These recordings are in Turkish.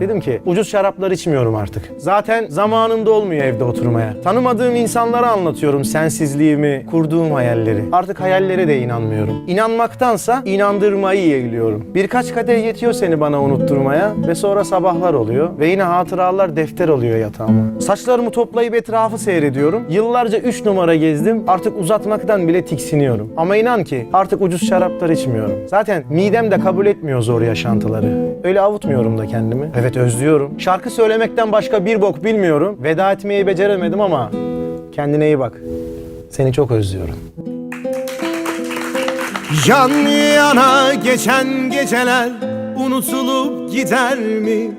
dedim ki ucuz şaraplar içmiyorum artık. Zaten zamanında olmuyor evde oturmaya. Tanımadığım insanlara anlatıyorum sensizliğimi, kurduğum hayalleri. Artık hayallere de inanmıyorum. İnanmaktansa inandırmayı yeğliyorum. Birkaç kadeh yetiyor seni bana unutturmaya ve sonra sabahlar oluyor ve yine hatıralar defter oluyor yatağıma. Saçlarımı toplayıp etrafı seyrediyorum. Yıllarca 3 numara gezdim. Artık uzatmaktan bile tiksiniyorum. Ama inan ki artık ucuz şaraplar içmiyorum. Zaten midem de kabul etmiyor zor yaşantıları. Öyle avutmuyorum da kendimi. Evet özlüyorum. Şarkı söylemekten başka bir bok bilmiyorum. Veda etmeyi beceremedim ama kendine iyi bak. Seni çok özlüyorum. Yan yana geçen geceler unutulup gider mi?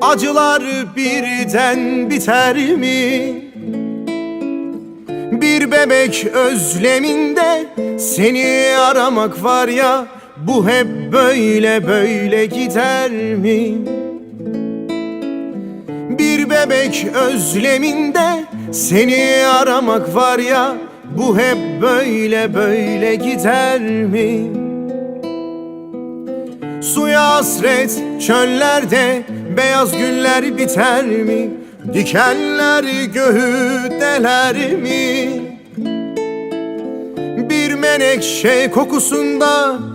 Acılar birden biter mi? Bir bebek özleminde seni aramak var ya Bu hep böyle böyle gider mi? Bir bebek özleminde seni aramak var ya Bu hep böyle böyle gider mi? Suya hasret çöllerde beyaz güller biter mi? Dikenler göğü deler mi? Bir menekşe kokusunda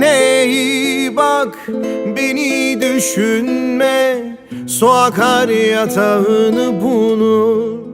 Kendine bak Beni düşünme. Su akar yatağını bulur